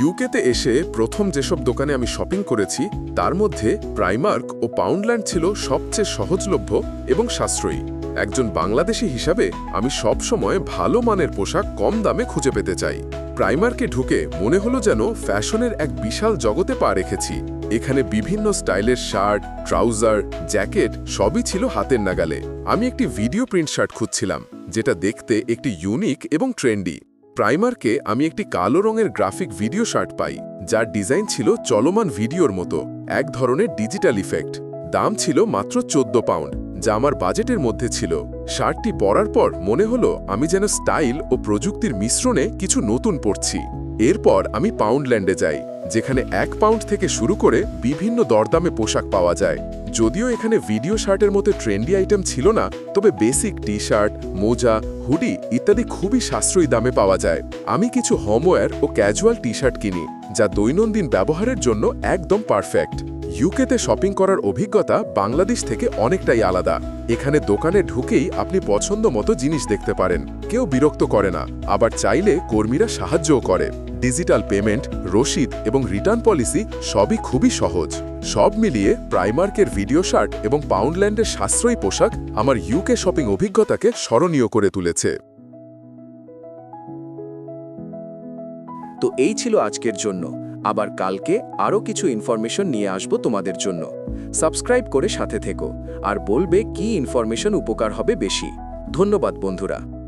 ইউকেতে এসে প্রথম যেসব দোকানে আমি শপিং করেছি, তার মধ্যে প্রাইমার্ক ও পাউন্ডল্যান্ড ছিল সবচেয়ে সহজলভ্য এবং সাশ্রয়ী। একজন বাংলাদেশি হিসাবে আমি সব সময় ভালো মানের পোশাক কম দামে খুঁজে পেতে চাই। প্রাইমার্কে ঢুকে মনে হলো যেন ফ্যাশনের এক বিশাল জগতে পা রেখেছি। এখানে বিভিন্ন স্টাইলের শার্ট, ট্রাউজার, জ্যাকেট সবই ছিল হাতের নাগালে। আমি একটি ভিডিও প্রিন্ট শার্ট খুঁজছিলাম, যেটা দেখতে একটি ইউনিক এবং ট্রেন্ডি প্রাইমারকে আমি একটি কালো রঙের গ্রাফিক ভিডিও শার্ট পাই, যার ডিজাইন ছিল চলমান ভিডিওর মতো, এক ধরনের ডিজিটাল ইফেক্ট দাম ছিল মাত্র চোদ্দ পাউন্ড যা আমার বাজেটের মধ্যে ছিল। শার্টটি পরার পর মনে হলো আমি যেন স্টাইল ও প্রযুক্তির মিশ্রণে কিছু নতুন পড়ছি এরপর আমি পাউন্ডল্যান্ডে যাই, যেখানে এক পাউন্ড থেকে শুরু করে বিভিন্ন দরদামে পোশাক পাওয়া যায়। যদিও এখানে ভিডিও শার্টের মতো ট্রেন্ডি আইটেম ছিল না, তবে বেসিক টি শার্ট মোজা হুডি ইত্যাদি খুবই সাশ্রয়ী দামে পাওয়া যায়। আমি কিছু হোমওয়্যার ও ক্যাজুয়াল টি শার্ট কিনি, যা দৈনন্দিন ব্যবহারের জন্য একদম পারফেক্ট ইউকেতে শপিং করার অভিজ্ঞতা বাংলাদেশ থেকে অনেকটাই আলাদা। এখানে দোকানে ঢুকেই আপনি পছন্দ মতো জিনিস দেখতে পারেন, কেউ বিরক্ত করে না। আবার চাইলে কর্মীরা সাহায্যও করে। ডিজিটাল পেমেন্ট রসিদ এবং রিটার্ন পলিসি সবই খুবই সহজ। সব মিলিয়ে প্রাইমার্কের ভিডিও শার্ট এবং পাউন্ডল্যান্ডের সাশ্রয়ী পোশাক আমার ইউকে শপিং অভিজ্ঞতাকে স্মরণীয় করে তুলেছে। তো এই ছিল আজকের জন্য। আবার কালকে আরও কিছু ইনফরমেশন নিয়ে আসব তোমাদের জন্য। সাবস্ক্রাইব করে সাথে থেকো। আর বলবে কি ইনফরমেশন উপকার হবে বেশি। ধন্যবাদ বন্ধুরা।